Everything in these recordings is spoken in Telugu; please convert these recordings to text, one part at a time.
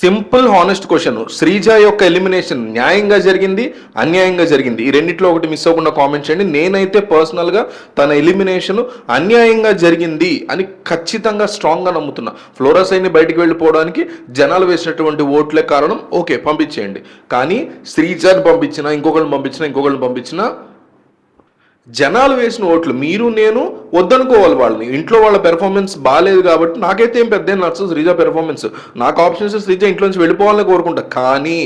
సింపుల్ హానెస్ట్ క్వశ్చన్ శ్రీజ యొక్క ఎలిమినేషన్ న్యాయంగా జరిగింది అన్యాయంగా జరిగింది. ఈ రెండిట్లో ఒకటి మిస్ అవ్వకుండా కామెంట్ చేయండి. నేనైతే పర్సనల్గా తన ఎలిమినేషన్ అన్యాయంగా జరిగింది అని ఖచ్చితంగా స్ట్రాంగ్గా నమ్ముతున్నా. ఫ్లోరసైని బయటికి వెళ్ళిపోవడానికి జనాలు వేసినటువంటి ఓట్లే కారణం. ఓకే పంపించేయండి. కానీ శ్రీజాని పంపించినా ఇంకొకరిని పంపించినా ఇంకొకరిని పంపించినా జనాలు వేసిన ఓట్లు మీరు నేను వద్దనుకోవాలి వాళ్ళని. ఇంట్లో వాళ్ళ పెర్ఫార్మెన్స్ బాగాలేదు కాబట్టి నాకైతే ఏం పెద్ద నచ్చదు శ్రీజ పెర్ఫార్మెన్స్ నాకు ఆప్షన్స్ శ్రీజ ఇంట్లో నుంచి వెళ్ళిపోవాలని కోరుకుంటా. కానీ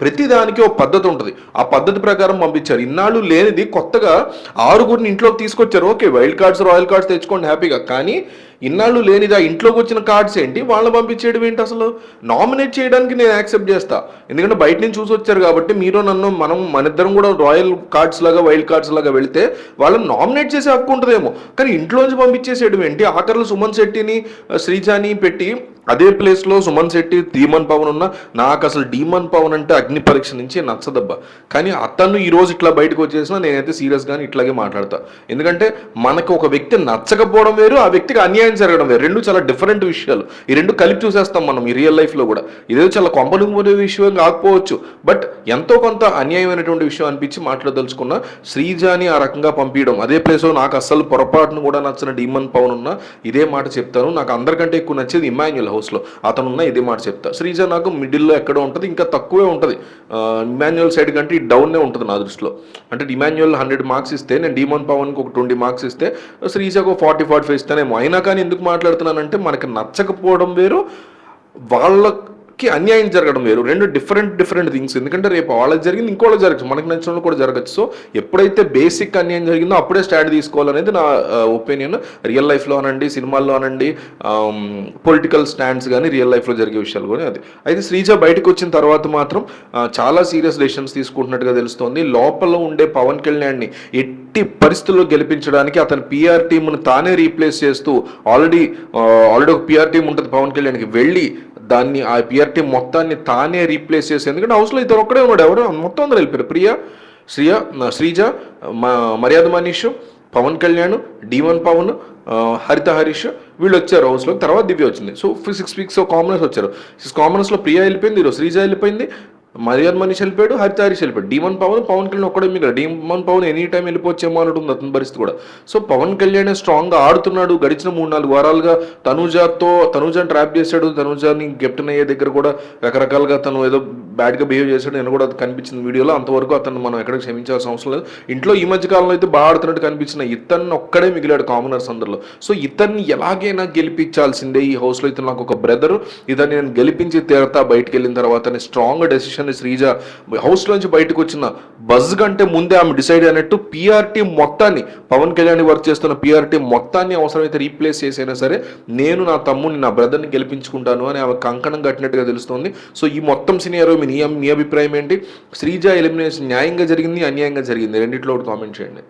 ప్రతిదానికి ఒక పద్ధతి ఉంటుంది. ఆ పద్ధతి ప్రకారం పంపించారు. ఇన్నాళ్ళు లేనిది కొత్తగా ఆరుగురిని ఇంట్లోకి తీసుకొచ్చారు. Okay wild cards royal cards తెచ్చుకోండి హ్యాపీగా. కానీ ఇన్నాళ్ళు లేనిది ఆ ఇంట్లోకి వచ్చిన కార్డ్స్ ఏంటి? వాళ్ళని పంపించేయడం ఏంటి అసలు? నామినేట్ చేయడానికి నేను యాక్సెప్ట్ చేస్తా. ఎందుకంటే బయట నుంచి చూసి వచ్చారు కాబట్టి మీరు నన్ను మనం మన ఇద్దరం కూడా రాయల్ కార్డ్స్ లాగా వైల్డ్ కార్డ్స్ లాగా వెళితే వాళ్ళని నామినేట్ చేసే హక్కు ఉంటుందేమో. కానీ ఇంట్లోంచి పంపించేసేయడం ఏంటి? ఆఖరిలో సుమన్ శెట్టిని శ్రీజాని పెట్టి అదే ప్లేస్లో సుమన్ శెట్టి ధీమన్ పవన్ ఉన్న నాకు అసలు డీమన్ పవన్ అంటే అగ్ని పరీక్ష నుంచి నచ్చదబ్బా. కానీ అతను ఈ రోజు ఇట్లా బయటకు వచ్చేసినా నేనైతే సీరియస్గానే ఇట్లాగే మాట్లాడతా. ఎందుకంటే మనకు ఒక వ్యక్తి నచ్చకపోవడం వేరు ఆ వ్యక్తికి అన్యాయం జరగడం వేరు. రెండు చాలా డిఫరెంట్ విషయాలు. ఈ రెండు కలిపి చూసేస్తాం మనం ఈ రియల్ లైఫ్లో కూడా. ఇదేదో చాలా కొంపనుకునే విషయం కాకపోవచ్చు. బట్ ఎంతో కొంత అన్యాయమైనటువంటి విషయం అనిపించి మాట్లాడదలుచుకున్న శ్రీజాని ఆ రకంగా పంపించడం అదే ప్లేస్లో నాకు అస్సలు పొరపాటును కూడా నచ్చిన డీమన్ పవన్ ఉన్న ఇదే మాట చెప్తాను. నాకు అందరికంటే ఎక్కువ నచ్చేది ఇమాన్యుల్ హౌస్లో. అతను ఉన్న ఇదే మాట చెప్తా. శ్రీజ నాకు మిడిల్లో ఎక్కడో ఉంటుంది ఇంకా తక్కువే ఉంటుంది. ఇమాన్యువల్ సైడ్ కంటే డౌన్నే ఉంటుంది నా దృష్టిలో. అంటే ఇమాన్యువల్ హండ్రెడ్ మార్క్స్ ఇస్తే నేను డీమోన్ పవన్కి ఒక ట్వంటీ మార్క్స్ ఇస్తే శ్రీజకు ఫార్టీ ఫార్టీ ఫైవ్ ఇస్తానేమో. అయినా కానీ ఎందుకు మాట్లాడుతున్నానంటే మనకి నచ్చకపోవడం వేరు. వాళ్ళ కి అన్యాయం జరగడం వేరు. రెండు డిఫరెంట్ డిఫరెంట్ థింగ్స్ ఎందుకంటే రేపు వాళ్ళకి జరిగింది ఇంకోళ్ళకి జరగచ్చు. మనకి నచ్చిన కూడా జరగచ్చు. సో ఎప్పుడైతే బేసిక్ అన్యాయం జరిగిందో అప్పుడే స్టాండ్ తీసుకోవాలనేది నా ఒపీనియన్ రియల్ లైఫ్లో అనండి సినిమాల్లో అనండి పొలిటికల్ స్టాండ్స్ కానీ రియల్ లైఫ్లో జరిగే విషయాలు కూడా అది. అయితే శ్రీజ బయటకు వచ్చిన తర్వాత మాత్రం చాలా సీరియస్ డెసిషన్స్ తీసుకుంటున్నట్టుగా తెలుస్తోంది. లోపల ఉండే పవన్ కళ్యాణ్ని ఎట్టి పరిస్థితుల్లో గెలిపించడానికి అతని పిఆర్ టీంను తానే రీప్లేస్ చేస్తూ ఆల్రెడీ ఆల్రెడీ ఒక పిఆర్ టీం ఉంటుంది పవన్ కళ్యాణ్కి. వెళ్ళి దాన్ని ఆ పిఆర్ టీం మొత్తాన్ని తానే రీప్లేస్ చేసి ఎందుకంటే హౌస్లో ఇద్దరు ఒక్కడే ఉన్నాడు. ఎవరు? మొత్తం అందరూ వెళ్ళిపోయారు. ప్రియ శ్రియ శ్రీజ మ- మర్యాద మనీష్ పవన్ కళ్యాణ్ డివన్ పవన్ హరిత హరీష్ వీళ్ళు వచ్చారు హౌస్లో తర్వాత దివ్య వచ్చింది. సో సిక్స్ వీక్స్ కామనర్స్ వచ్చారు. సిక్స్ కామనర్స్లో ప్రియా వెళ్ళిపోయింది ఈరోజు శ్రీజ వెళ్ళిపోయింది. మర్యాద మనీష్ వెళ్ళిపోయాడు హరిత హరీష్ వెళ్ళిపోయాడు డీమన్ పవన్ పవన్ కళ్యాణ్ ఒక్కడే మిగిలిన డీమన్ పవన్ ఎనీ టైం వెళ్ళిపోవచ్చేమో అన్నట్టుంది అతని పరిస్థితి కూడా. సో పవన్ కళ్యాణ్ స్ట్రాంగ్గా ఆడుతున్నాడు. గడిచిన మూడు నాలుగు వారాలుగా తనుజాతో తనుజాని ట్రాప్ చేశాడు. తనుజాని కెప్టెన్ అయ్యే దగ్గర కూడా రకరకాలుగా తను ఏదో బ్యాడ్గా బిహేవ్ చేశాడు. నేను కూడా అది కనిపించింది వీడియోలో. అంతవరకు అతను మనం ఎక్కడ క్షమించాల్సిన అవసరం లేదు. ఇంట్లో ఈ మధ్య కాలంలో అయితే బాగా ఆడుతున్నట్టు కనిపించిన ఇతన్ని ఒక్కడే మిగిలాడు కామనర్స్ అందరిలో. సో ఇతన్ని ఎలాగైనా గెలిపించాల్సిందే ఈ హౌస్లో ఇతను నాకు ఒక బ్రదర్ ఇతన్ని నేను గెలిపించి తీరతా బయటకు వెళ్ళిన తర్వాత స్ట్రాంగ్ డెసిషన్ శ్రీజ హౌస్ బయటకు వచ్చిన బజ్ కంటే ముందే ఆమె డిసైడ్ అయినట్టు పిఆర్టీ మొత్తాన్ని పవన్ కళ్యాణ్ వర్క్ చేస్తున్న పిఆర్టీ మొత్తాన్ని అవసరమైతే రీప్లేస్ చేసైనా సరే నేను నా తమ్ముడిని నా బ్రదర్ని గెలిపించుకుంటాను అని ఆమె కంకణం కట్టినట్టుగా తెలుస్తోంది. సో ఈ మొత్తం సినియర్ మీ మీ అభిప్రాయం ఏంటి? శ్రీజ ఎలిమినేషన్ న్యాయంగా జరిగింది అన్యాయంగా జరిగింది? రెండిట్లో ఒకటి కామెంట్ చేయండి.